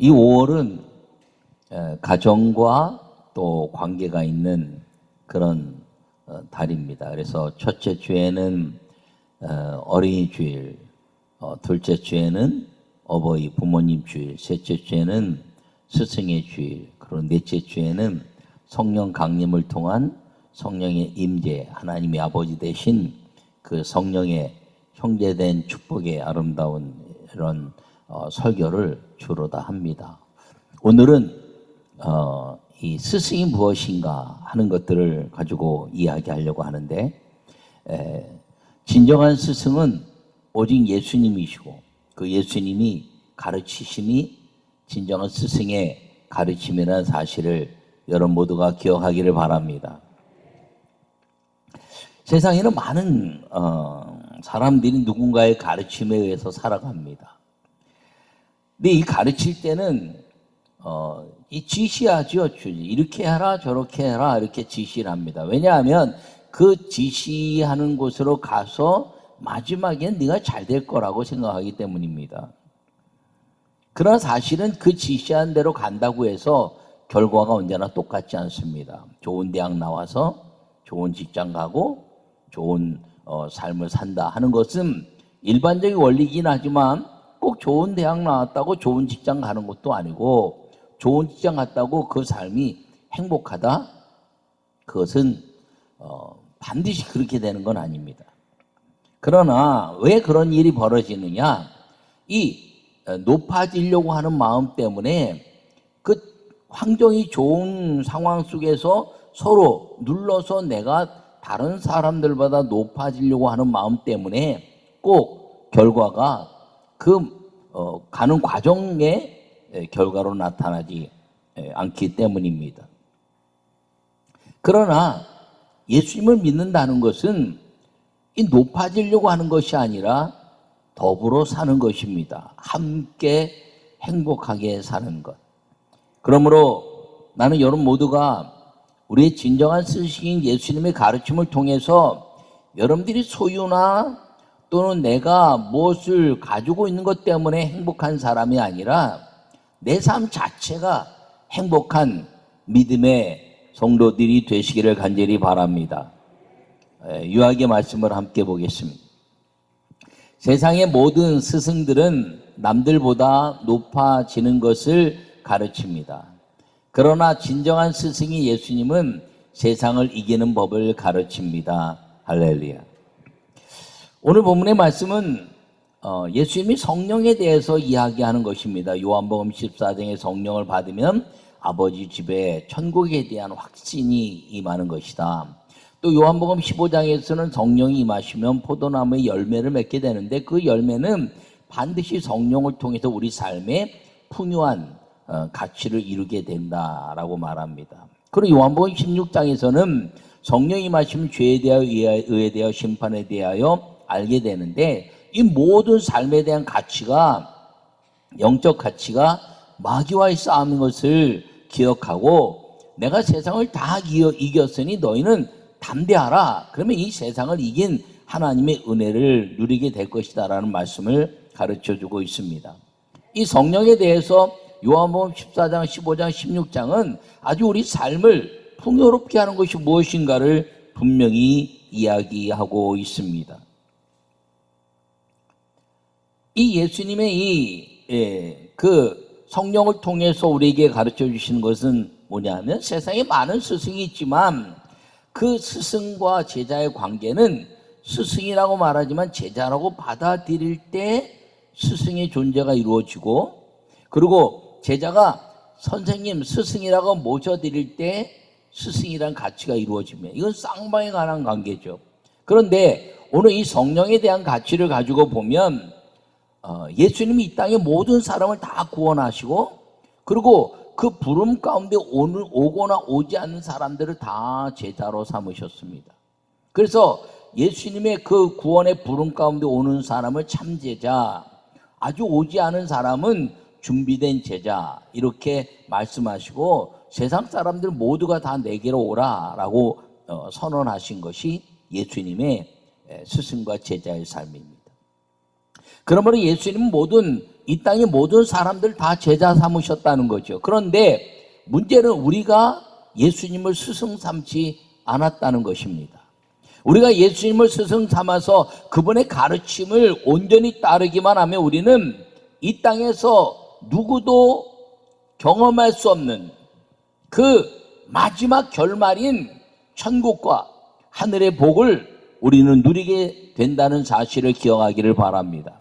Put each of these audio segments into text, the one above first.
어, 이 5월은 에, 가정과 또 관계가 있는 그런 어, 달입니다. 그래서 첫째 주에는 어, 어린이 주일, 어, 둘째 주에는 어버이 부모님 주일, 셋째 주에는 스승의 주일, 그리고 넷째 주에는 성령 강림을 통한 성령의 임재, 하나님의 아버지 되신 그 성령의 형제된 축복의 아름다운 이런 어, 설교를 주로 다 합니다. 오늘은 어, 이 스승이 무엇인가 하는 것들을 가지고 이야기하려고 하는데 에, 진정한 스승은 오직 예수님이시고 그 예수님이 가르치심이 진정한 스승의 가르침이라는 사실을 여러분 모두가 기억하기를 바랍니다. 세상에는 많은 어, 사람들이 누군가의 가르침에 의해서 살아갑니다. 근데 이 가르칠 때는 어, 이 지시하죠. 이렇게 해라 저렇게 해라 이렇게 지시를 합니다. 왜냐하면 그 지시하는 곳으로 가서 마지막엔 네가 잘 될 거라고 생각하기 때문입니다. 그러나 사실은 그 지시한 대로 간다고 해서 결과가 언제나 똑같지 않습니다. 좋은 대학 나와서 좋은 직장 가고 좋은 어, 삶을 산다 하는 것은 일반적인 원리긴 하지만 꼭 좋은 대학 나왔다고 좋은 직장 가는 것도 아니고 좋은 직장 갔다고 그 삶이 행복하다? 그것은 어, 반드시 그렇게 되는 건 아닙니다. 그러나 왜 그런 일이 벌어지느냐? 이 어, 높아지려고 하는 마음 때문에 그 환경이 좋은 상황 속에서 서로 눌러서 내가 다른 사람들보다 높아지려고 하는 마음 때문에 꼭 결과가 그 어, 가는 과정의 결과로 나타나지 않기 때문입니다. 그러나 예수님을 믿는다는 것은 이 높아지려고 하는 것이 아니라 더불어 사는 것입니다. 함께 행복하게 사는 것. 그러므로 나는 여러분 모두가 우리의 진정한 스승인 예수님의 가르침을 통해서 여러분들이 소유나 또는 내가 무엇을 가지고 있는 것 때문에 행복한 사람이 아니라 내 삶 자체가 행복한 믿음의 성도들이 되시기를 간절히 바랍니다. 유학의 말씀을 함께 보겠습니다. 세상의 모든 스승들은 남들보다 높아지는 것을 가르칩니다. 그러나 진정한 스승이 예수님은 세상을 이기는 법을 가르칩니다. 할렐루야. 오늘 본문의 말씀은 어, 예수님이 성령에 대해서 이야기하는 것입니다. 요한복음 14장의 성령을 받으면 아버지 집에 천국에 대한 확신이 임하는 것이다. 또 요한복음 15장에서는 성령이 임하시면 포도나무의 열매를 맺게 되는데 그 열매는 반드시 성령을 통해서 우리 삶에 풍요한 어, 가치를 이루게 된다라고 말합니다. 그리고 요한복음 16장에서는 성령이 마시면 죄에 대하여 의에 대하여 심판에 대하여 알게 되는데 이 모든 삶에 대한 가치가 영적 가치가 마귀와의 싸움인 것을 기억하고 내가 세상을 다 이겼으니 너희는 담대하라. 그러면 이 세상을 이긴 하나님의 은혜를 누리게 될 것이다라는 말씀을 가르쳐 주고 있습니다. 이 성령에 대해서 요한복음 14장, 15장, 16장은 아주 우리 삶을 풍요롭게 하는 것이 무엇인가를 분명히 이야기하고 있습니다. 이 예수님의 이, 예, 그 성령을 통해서 우리에게 가르쳐 주시는 것은 뭐냐면 세상에 많은 스승이 있지만 그 스승과 제자의 관계는 스승이라고 말하지만 제자라고 받아들일 때 스승의 존재가 이루어지고 그리고 제자가 선생님 스승이라고 모셔드릴 때 스승이란 가치가 이루어집니다. 이건 쌍방에 관한 관계죠. 그런데 오늘 이 성령에 대한 가치를 가지고 보면 어, 예수님이 이 땅에 모든 사람을 다 구원하시고 그리고 그 부름 가운데 오늘 오거나 오지 않는 사람들을 다 제자로 삼으셨습니다. 그래서 예수님의 그 구원의 부름 가운데 오는 사람을 참 제자, 아주 오지 않은 사람은 준비된 제자 이렇게 말씀하시고 세상 사람들 모두가 다 내게로 오라라고 어, 선언하신 것이 예수님의 스승과 제자의 삶입니다. 그러므로 예수님은 모든 이 땅의 모든 사람들 다 제자 삼으셨다는 거죠. 그런데 문제는 우리가 예수님을 스승 삼지 않았다는 것입니다. 우리가 예수님을 스승 삼아서 그분의 가르침을 온전히 따르기만 하면 우리는 이 땅에서 누구도 경험할 수 없는 그 마지막 결말인 천국과 하늘의 복을 우리는 누리게 된다는 사실을 기억하기를 바랍니다.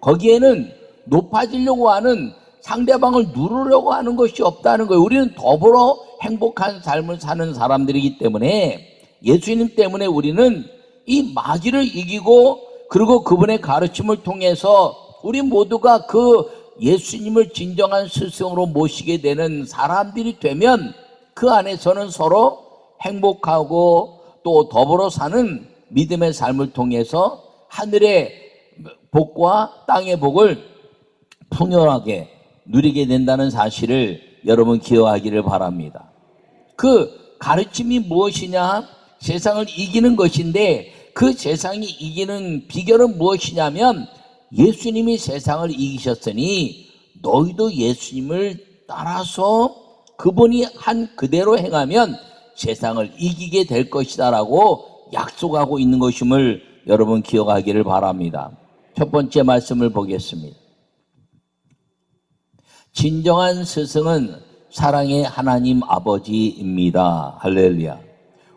거기에는 높아지려고 하는 상대방을 누르려고 하는 것이 없다는 거예요. 우리는 더불어 행복한 삶을 사는 사람들이기 때문에 예수님 때문에 우리는 이 마귀를 이기고 그리고 그분의 가르침을 통해서 우리 모두가 그 예수님을 진정한 스승으로 모시게 되는 사람들이 되면 그 안에서는 서로 행복하고 또 더불어 사는 믿음의 삶을 통해서 하늘의 복과 땅의 복을 풍요하게 누리게 된다는 사실을 여러분 기억하기를 바랍니다. 그 가르침이 무엇이냐? 세상을 이기는 것인데 그 세상이 이기는 비결은 무엇이냐면 예수님이 세상을 이기셨으니 너희도 예수님을 따라서 그분이 한 그대로 행하면 세상을 이기게 될 것이다라고 약속하고 있는 것임을 여러분 기억하기를 바랍니다. 첫 번째 말씀을 보겠습니다. 진정한 스승은 사랑의 하나님 아버지입니다. 할렐루야.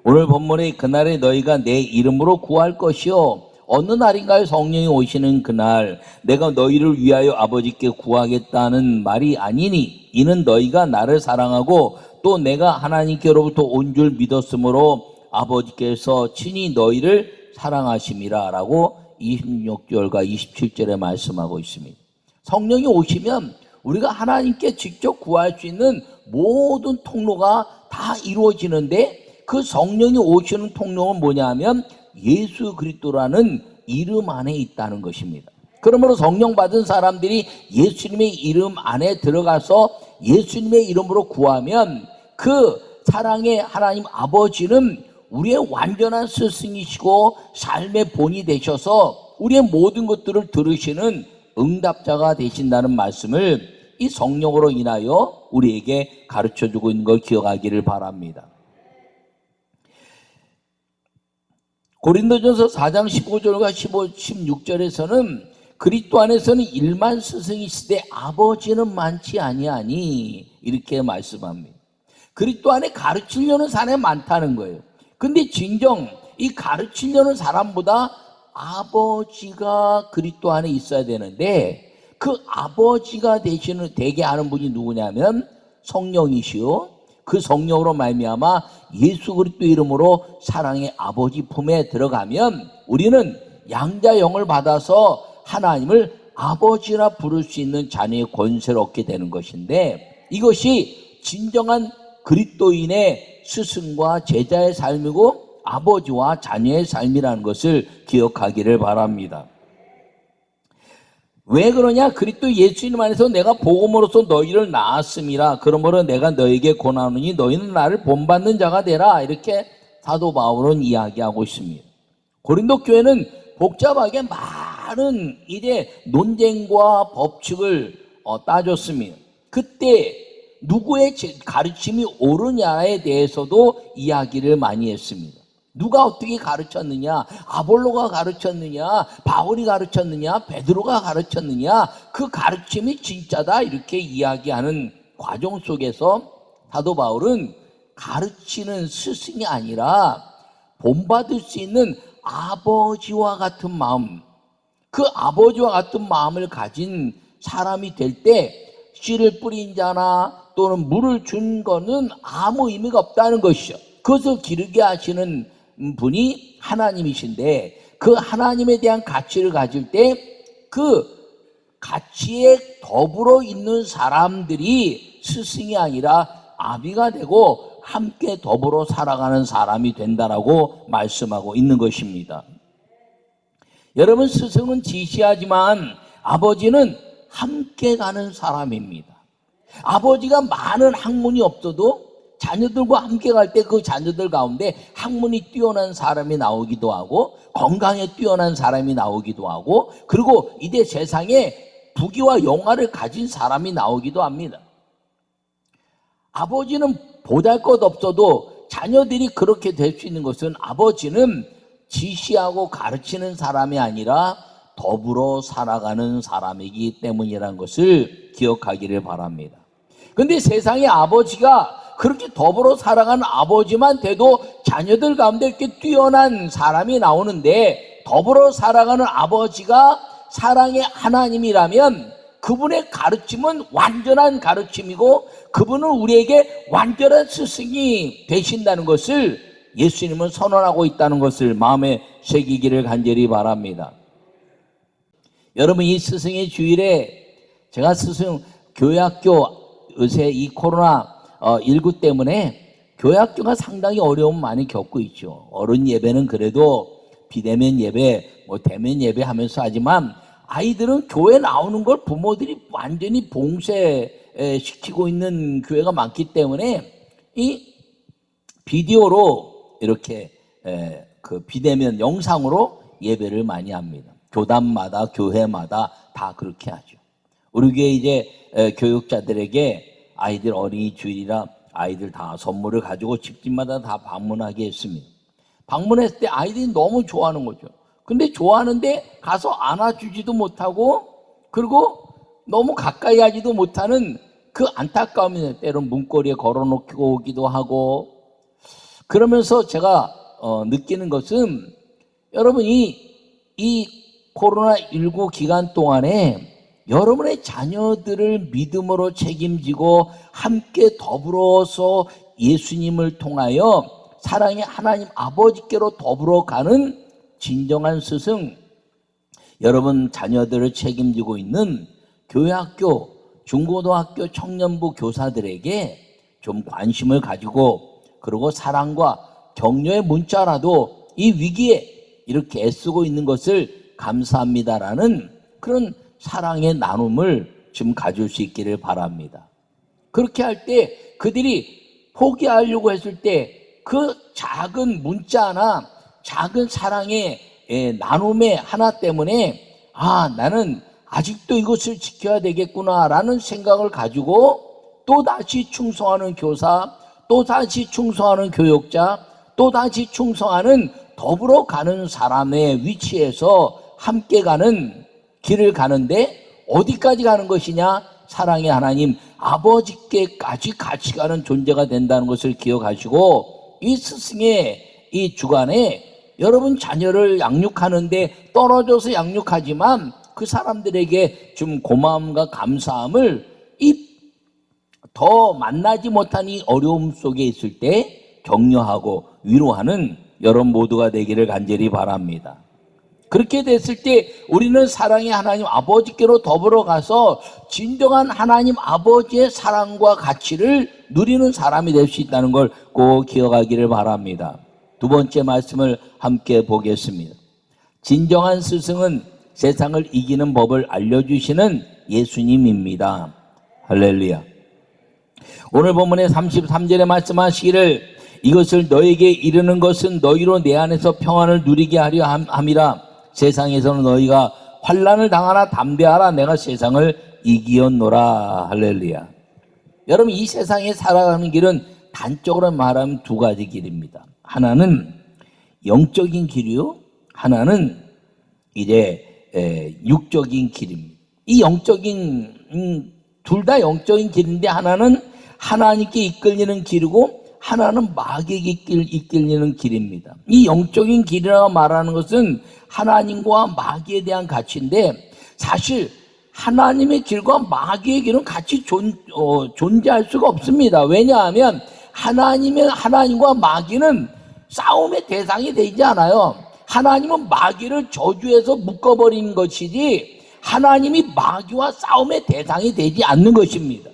오늘 본문에 그날에 너희가 내 이름으로 구할 것이요. 어느 날인가요? 성령이 오시는 그날 내가 너희를 위하여 아버지께 구하겠다는 말이 아니니 이는 너희가 나를 사랑하고 또 내가 하나님께로부터 온 줄 믿었으므로 아버지께서 친히 너희를 사랑하심이라 라고 26절과 27절에 말씀하고 있습니다. 성령이 오시면 우리가 하나님께 직접 구할 수 있는 모든 통로가 다 이루어지는데 그 성령이 오시는 통로는 뭐냐면 예수 그리스도라는 이름 안에 있다는 것입니다. 그러므로 성령 받은 사람들이 예수님의 이름 안에 들어가서 예수님의 이름으로 구하면 그 사랑의 하나님 아버지는 우리의 완전한 스승이시고 삶의 본이 되셔서 우리의 모든 것들을 들으시는 응답자가 되신다는 말씀을 이 성령으로 인하여 우리에게 가르쳐 주고 있는 걸 기억하기를 바랍니다. 고린도전서 4장 15절과 15, 16절에서는 그리스도 안에서는 일만 스승이시되 아버지는 많지 아니하니 이렇게 말씀합니다. 그리스도 안에 가르치려는 사람이 많다는 거예요. 근데 진정 이 가르치려는 사람보다 아버지가 그리스도 안에 있어야 되는데 그 아버지가 되시는 되게 하는 분이 누구냐면 성령이시요. 그 성령으로 말미암아 예수 그리스도 이름으로 사랑의 아버지 품에 들어가면 우리는 양자 영을 받아서 하나님을 아버지라 부를 수 있는 자녀의 권세를 얻게 되는 것인데 이것이 진정한 그리스도인의 스승과 제자의 삶이고 아버지와 자녀의 삶이라는 것을 기억하기를 바랍니다. 왜 그러냐? 그리스도 예수님 안에서 내가 복음으로써 너희를 낳았음이라. 그러므로 내가 너에게 권하노니 너희는 나를 본받는 자가 되라. 이렇게 사도 바울은 이야기하고 있습니다. 고린도 교회는 복잡하게 많은 이제 논쟁과 법칙을 어, 따졌습니다. 그때 누구의 가르침이 옳으냐에 대해서도 이야기를 많이 했습니다. 누가 어떻게 가르쳤느냐? 아볼로가 가르쳤느냐? 바울이 가르쳤느냐? 베드로가 가르쳤느냐? 그 가르침이 진짜다 이렇게 이야기하는 과정 속에서 사도 바울은 가르치는 스승이 아니라 본받을 수 있는 아버지와 같은 마음, 그 아버지와 같은 마음을 가진 사람이 될 때 씨를 뿌린 자나 또는 물을 준 거는 아무 의미가 없다는 것이죠. 그것을 기르게 하시는 분이 하나님이신데 그 하나님에 대한 가치를 가질 때 그 가치에 더불어 있는 사람들이 스승이 아니라 아비가 되고 함께 더불어 살아가는 사람이 된다라고 말씀하고 있는 것입니다. 여러분 스승은 지시하지만 아버지는 함께 가는 사람입니다. 아버지가 많은 학문이 없어도 자녀들과 함께 갈 때 그 자녀들 가운데 학문이 뛰어난 사람이 나오기도 하고 건강에 뛰어난 사람이 나오기도 하고 그리고 이제 세상에 부귀와 영화를 가진 사람이 나오기도 합니다. 아버지는 보잘 것 없어도 자녀들이 그렇게 될 수 있는 것은 아버지는 지시하고 가르치는 사람이 아니라 더불어 살아가는 사람이기 때문이라는 것을 기억하기를 바랍니다. 근데 세상에 아버지가 그렇게 더불어 살아가는 아버지만 돼도 자녀들 가운데 이렇게 뛰어난 사람이 나오는데 더불어 살아가는 아버지가 사랑의 하나님이라면 그분의 가르침은 완전한 가르침이고 그분은 우리에게 완전한 스승이 되신다는 것을 예수님은 선언하고 있다는 것을 마음에 새기기를 간절히 바랍니다. 여러분 이 스승의 주일에 제가 스승 교회학교 요새 이 코로나 19 때문에 교회 학교가 상당히 어려움 많이 겪고 있죠. 어른 예배는 그래도 비대면 예배, 뭐 대면 예배 하면서 하지만 아이들은 교회 나오는 걸 부모들이 완전히 봉쇄시키고 있는 교회가 많기 때문에 이 비디오로 이렇게 그 비대면 영상으로 예배를 많이 합니다. 교단마다 교회마다 다 그렇게 하죠. 우리 교회 이제 교육자들에게 아이들 어린이 주일이라 아이들 다 선물을 가지고 집집마다 다 방문하게 했습니다. 방문했을 때 아이들이 너무 좋아하는 거죠. 근데 좋아하는데 가서 안아주지도 못하고 그리고 너무 가까이 하지도 못하는 그 안타까움이 때론 문고리에 걸어놓고 오기도 하고 그러면서 제가 어, 느끼는 것은 여러분이 이 코로나19 기간 동안에 여러분의 자녀들을 믿음으로 책임지고 함께 더불어서 예수님을 통하여 사랑의 하나님 아버지께로 더불어 가는 진정한 스승, 여러분 자녀들을 책임지고 있는 교회학교, 중고등학교 청년부 교사들에게 좀 관심을 가지고 그리고 사랑과 격려의 문자라도 이 위기에 이렇게 애쓰고 있는 것을 감사합니다라는 그런 사랑의 나눔을 좀 가질 수 있기를 바랍니다. 그렇게 할 때 그들이 포기하려고 했을 때 그 작은 문자나 작은 사랑의 나눔의 하나 때문에 아, 나는 아직도 이것을 지켜야 되겠구나라는 생각을 가지고 또 다시 충성하는 교사, 또 다시 충성하는 교육자, 또 다시 충성하는 더불어 가는 사람의 위치에서 함께 가는 길을 가는데 어디까지 가는 것이냐? 사랑의 하나님 아버지께까지 같이 가는 존재가 된다는 것을 기억하시고 이 스승의 이 주간에 여러분 자녀를 양육하는데 떨어져서 양육하지만 그 사람들에게 좀 고마움과 감사함을 이 더 만나지 못한 이 어려움 속에 있을 때 격려하고 위로하는 여러분 모두가 되기를 간절히 바랍니다. 그렇게 됐을 때 우리는 사랑의 하나님 아버지께로 더불어 가서 진정한 하나님 아버지의 사랑과 가치를 누리는 사람이 될 수 있다는 걸 꼭 기억하기를 바랍니다. 두 번째 말씀을 함께 보겠습니다. 진정한 스승은 세상을 이기는 법을 알려주시는 예수님입니다. 할렐루야. 오늘 본문의 33절에 말씀하시기를 이것을 너에게 이르는 것은 너희로 내 안에서 평안을 누리게 하려 함이라 세상에서는 너희가 환란을 당하나 담대하라 내가 세상을 이기었노라 할렐루야. 여러분 이 세상에 살아가는 길은 단적으로 말하면 두 가지 길입니다. 하나는 영적인 길이요, 하나는 이제 육적인 길입니다. 이 영적인 음, 둘 다 영적인 길인데 하나는 하나님께 이끌리는 길이고 하나는 마귀에게 이끌, 이끌리는 길입니다. 이 영적인 길이라고 말하는 것은 하나님과 마귀에 대한 가치인데 사실 하나님의 길과 마귀의 길은 같이 존, 어, 존재할 수가 없습니다. 왜냐하면 하나님의 하나님과 마귀는 싸움의 대상이 되지 않아요. 하나님은 마귀를 저주해서 묶어버린 것이지 하나님이 마귀와 싸움의 대상이 되지 않는 것입니다.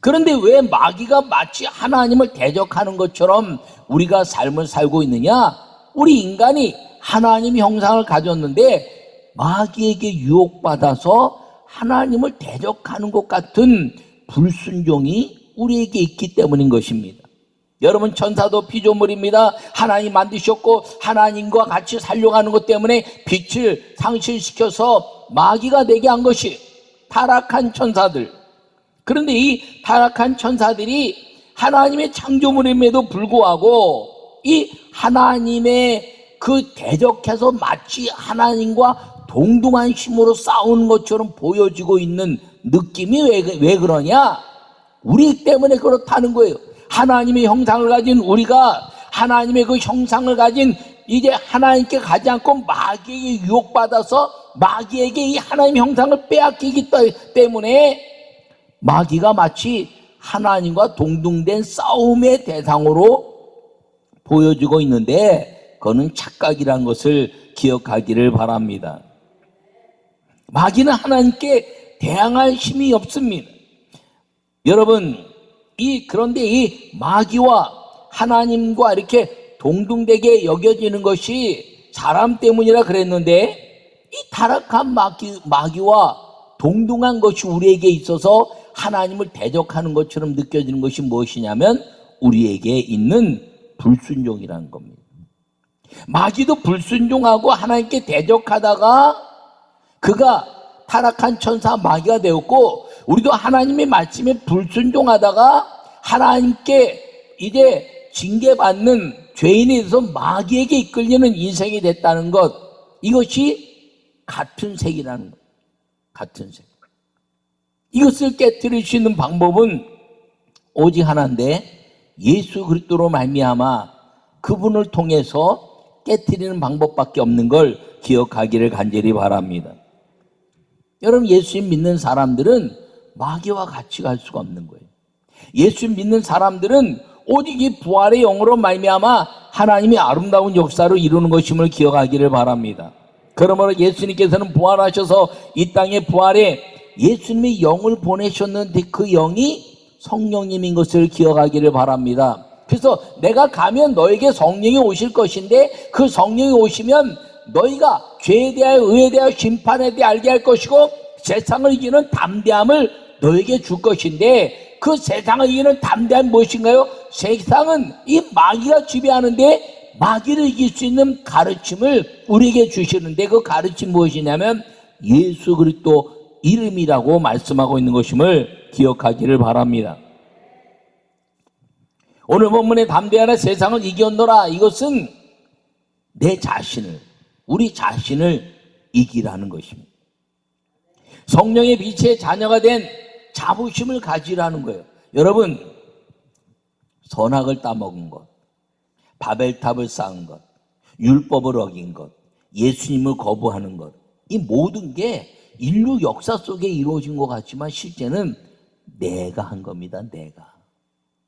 그런데 왜 마귀가 마치 하나님을 대적하는 것처럼 우리가 삶을 살고 있느냐? 우리 인간이 하나님 형상을 가졌는데 마귀에게 유혹받아서 하나님을 대적하는 것 같은 불순종이 우리에게 있기 때문인 것입니다. 여러분 천사도 피조물입니다. 하나님 만드셨고 하나님과 같이 살려가는 것 때문에 빛을 상실시켜서 마귀가 되게 한 것이 타락한 천사들. 그런데 이 타락한 천사들이 하나님의 창조물임에도 불구하고 이 하나님의 그 대적해서 마치 하나님과 동등한 힘으로 싸우는 것처럼 보여지고 있는 느낌이 왜, 왜 그러냐? 우리 때문에 그렇다는 거예요. 하나님의 형상을 가진 우리가 하나님의 그 형상을 가진 이제 하나님께 가지 않고 마귀에게 유혹받아서 마귀에게 이 하나님 형상을 빼앗기기 때문에 마귀가 마치 하나님과 동등된 싸움의 대상으로 보여주고 있는데 그거는 착각이란 것을 기억하기를 바랍니다. 마귀는 하나님께 대항할 힘이 없습니다. 여러분, 이 그런데 이 마귀와 하나님과 이렇게 동등되게 여겨지는 것이 사람 때문이라 그랬는데 이 타락한 마귀, 마귀와 동등한 것이 우리에게 있어서 하나님을 대적하는 것처럼 느껴지는 것이 무엇이냐면 우리에게 있는 불순종이라는 겁니다. 마귀도 불순종하고 하나님께 대적하다가 그가 타락한 천사 마귀가 되었고 우리도 하나님의 말씀에 불순종하다가 하나님께 이제 징계받는 죄인에 대해서 마귀에게 이끌리는 인생이 됐다는 것 이것이 같은 색이라는 것 같은 색 이것을 깨뜨릴 수 있는 방법은 오직 하나인데 예수 그리스도로 말미암아 그분을 통해서 깨뜨리는 방법밖에 없는 걸 기억하기를 간절히 바랍니다. 여러분 예수님 믿는 사람들은 마귀와 같이 갈 수가 없는 거예요. 예수 믿는 사람들은 오직 이 부활의 영으로 말미암아 하나님이 아름다운 역사를 이루는 것임을 기억하기를 바랍니다. 그러므로 예수님께서는 부활하셔서 이 땅에 부활에 예수님이 영을 보내셨는데 그 영이 성령님인 것을 기억하기를 바랍니다. 그래서 내가 가면 너에게 성령이 오실 것인데 그 성령이 오시면 너희가 죄에 대하여 의에 대하여 심판에 대해 알게 할 것이고 세상을 이기는 담대함을 너에게 줄 것인데 그 세상을 이기는 담대함이 무엇인가요? 세상은 이 마귀가 지배하는데 마귀를 이길 수 있는 가르침을 우리에게 주시는데 그 가르침 무엇이냐면 예수 그리스도 이름이라고 말씀하고 있는 것임을 기억하기를 바랍니다. 오늘 본문의 담대하나 세상을 이겼노라 이것은 내 자신을 우리 자신을 이기라는 것입니다. 성령의 빛의 자녀가 된 자부심을 가지라는 거예요. 여러분 선악을 따먹은 것, 바벨탑을 쌓은 것, 율법을 어긴 것, 예수님을 거부하는 것, 이 모든 게 인류 역사 속에 이루어진 것 같지만 실제는 내가 한 겁니다. 내가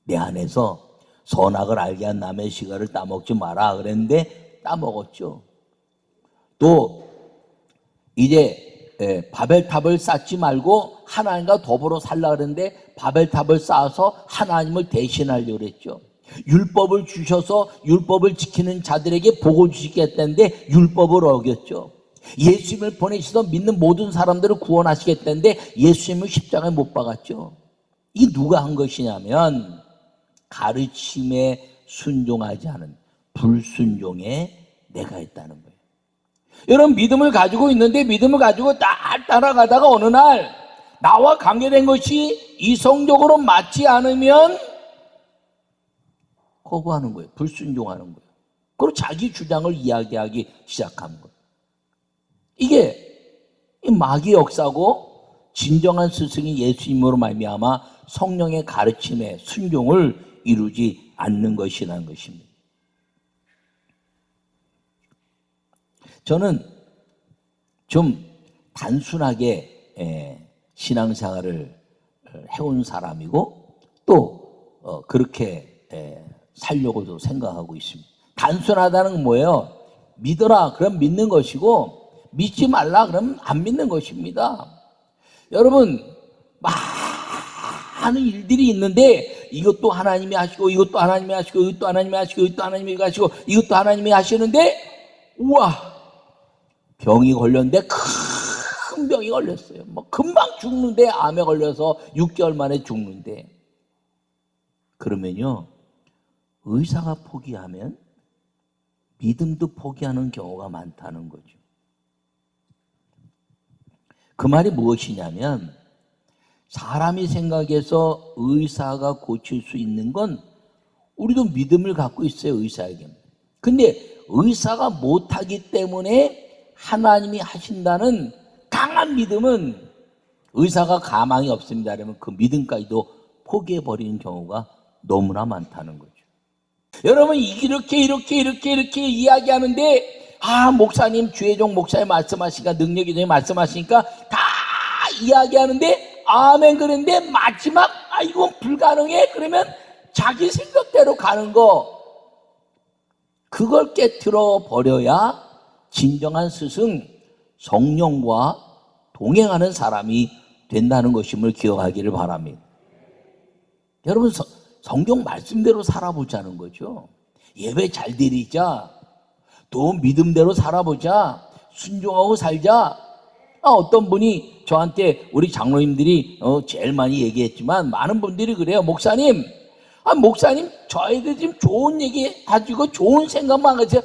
내 안에서 선악을 알게 한 남의 시가를 따먹지 마라 그랬는데 따먹었죠. 또 이제 예, 바벨탑을 쌓지 말고 하나님과 더불어 살라 그랬는데 바벨탑을 쌓아서 하나님을 대신하려고 그랬죠. 율법을 주셔서 율법을 지키는 자들에게 복을 주시겠다는데 율법을 어겼죠. 예수님을 보내셔서 믿는 모든 사람들을 구원하시겠다는데 예수님을 십자가에 못 박았죠. 이 누가 한 것이냐면 가르침에 순종하지 않은 불순종에 내가 했다는 거예요. 여러분 믿음을 가지고 있는데 믿음을 가지고 딱 따라가다가 어느 날 나와 관계된 것이 이성적으로 맞지 않으면 거부하는 거예요. 불순종하는 거예요. 그리고 자기 주장을 이야기하기 시작하는 거예요. 이게 마귀 역사고 진정한 스승이 예수님으로 말미암아 성령의 가르침에 순종을 이루지 않는 것이라는 것입니다. 저는 좀 단순하게 예, 신앙생활을 해온 사람이고 또 어, 그렇게 예, 살려고도 생각하고 있습니다. 단순하다는 건 뭐예요? 믿어라 그럼 믿는 것이고 믿지 말라 그러면 안 믿는 것입니다. 여러분 많은 일들이 있는데 이것도 하나님이 하시고 이것도 하나님이 하시고 이것도 하나님이 하시고 이것도 하나님이 하시고 이것도 하나님이 하시는데 우와 병이 걸렸는데 큰 병이 걸렸어요. 뭐 금방 죽는데 암에 걸려서 6개월 만에 죽는데 그러면요 의사가 포기하면 믿음도 포기하는 경우가 많다는 거죠. 그 말이 무엇이냐면 사람이 생각해서 의사가 고칠 수 있는 건 우리도 믿음을 갖고 있어요, 의사에게. 근데 의사가 못하기 때문에 하나님이 하신다는 강한 믿음은 의사가 가망이 없습니다. 그러면 그 믿음까지도 포기해버리는 경우가 너무나 많다는 거죠. 여러분, 이렇게, 이렇게, 이렇게, 이렇게 이야기하는데, 아, 목사님, 주혜종 목사님 말씀하시니까, 능력이 되 말씀하시니까, 다 이야기하는데, 아멘, 그런데 마지막, 아, 이건 불가능해? 그러면 자기 생각대로 가는 거, 그걸 깨뜨려 버려야 진정한 스승, 성령과 동행하는 사람이 된다는 것임을 기억하기를 바랍니다. 여러분, 서- 성경 말씀대로 살아보자는 거죠. 예배 잘 드리자. 또 믿음대로 살아보자. 순종하고 살자. 아, 어떤 분이 저한테 우리 장로님들이 어, 제일 많이 얘기했지만 많은 분들이 그래요. 목사님, 아, 목사님, 저희들 지금 좋은 얘기 가지고 좋은 생각만 하세요.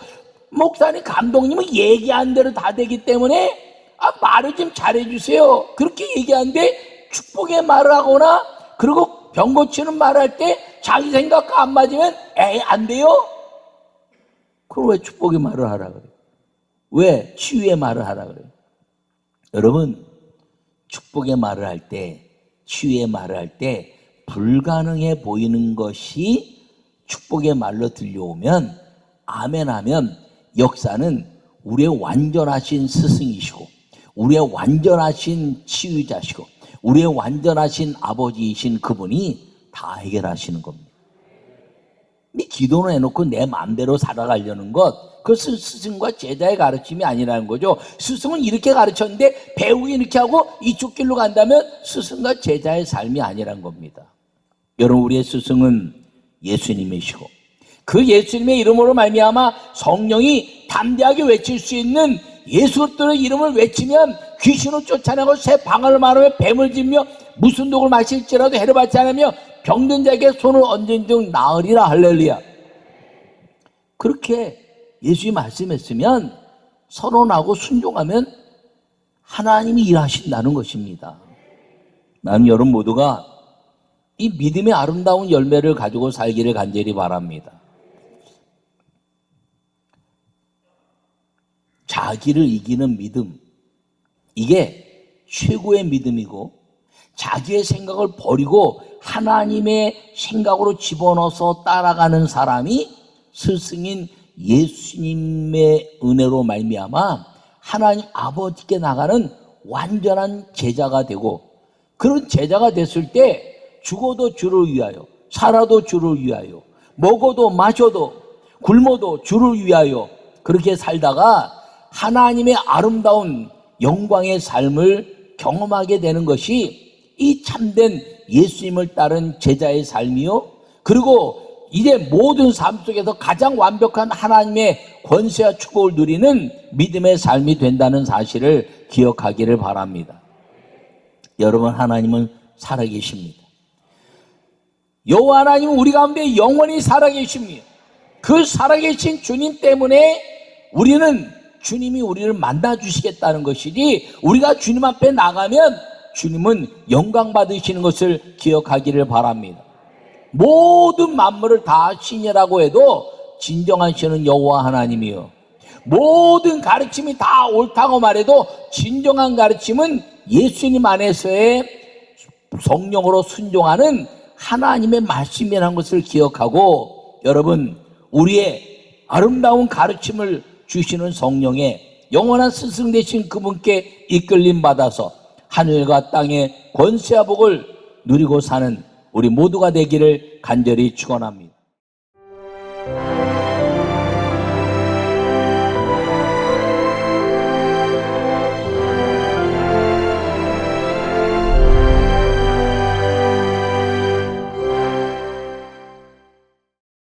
목사님, 감독님은 얘기한 대로 다 되기 때문에 아, 말을 좀 잘해주세요. 그렇게 얘기하는데 축복의 말을 하거나 그리고 병 고치는 말을 할때 자기 생각과 안 맞으면 에이, 안 돼요? 그럼 왜 축복의 말을 하라 그래요? 왜 치유의 말을 하라 그래요? 여러분, 축복의 말을 할 때, 치유의 말을 할 때, 불가능해 보이는 것이 축복의 말로 들려오면, 아멘 하면 역사는 우리의 완전하신 스승이시고, 우리의 완전하신 치유자시고, 우리의 완전하신 아버지이신 그분이 다 해결하시는 겁니다. 이 기도는 해놓고 내 마음대로 살아가려는 것, 그것은 스승과 제자의 가르침이 아니라는 거죠. 스승은 이렇게 가르쳤는데 배우기 이렇게 하고 이쪽 길로 간다면 스승과 제자의 삶이 아니란 겁니다. 여러분 우리의 스승은 예수님이시고 그 예수님의 이름으로 말미암아 성령이 담대하게 외칠 수 있는 예수 그리스도의 이름을 외치면 귀신을 쫓아내고 새 방언을 말하며 뱀을 짓며 무슨 독을 마실지라도 해를 받지 않으며 병든 자에게 손을 얹은 중 나으리라 할렐루야. 그렇게 예수님이 말씀했으면 선언하고 순종하면 하나님이 일하신다는 것입니다. 나는 여러분 모두가 이 믿음의 아름다운 열매를 가지고 살기를 간절히 바랍니다. 자기를 이기는 믿음. 이게 최고의 믿음이고 자기의 생각을 버리고 하나님의 생각으로 집어넣어서 따라가는 사람이 스승인 예수님의 은혜로 말미암아 하나님 아버지께 나가는 완전한 제자가 되고 그런 제자가 됐을 때 죽어도 주를 위하여 살아도 주를 위하여 먹어도 마셔도 굶어도 주를 위하여 그렇게 살다가 하나님의 아름다운 영광의 삶을 경험하게 되는 것이 이 참된 예수님을 따른 제자의 삶이요. 그리고 이제 모든 삶 속에서 가장 완벽한 하나님의 권세와 축복을 누리는 믿음의 삶이 된다는 사실을 기억하기를 바랍니다. 여러분 하나님은 살아계십니다. 여호와 하나님은 우리 가운데 영원히 살아계십니다. 그 살아계신 주님 때문에 우리는 주님이 우리를 만나 주시겠다는 것이지 우리가 주님 앞에 나가면 주님은 영광 받으시는 것을 기억하기를 바랍니다. 모든 만물을 다 신이라고 해도 진정한 신은 여호와 하나님이요. 모든 가르침이 다 옳다고 말해도 진정한 가르침은 예수님 안에서의 성령으로 순종하는 하나님의 말씀이라는 것을 기억하고 여러분 우리의 아름다운 가르침을 주시는 성령의 영원한 스승 되신 그분께 이끌림 받아서 하늘과 땅의 권세와 복을 누리고 사는 우리 모두가 되기를 간절히 축원합니다.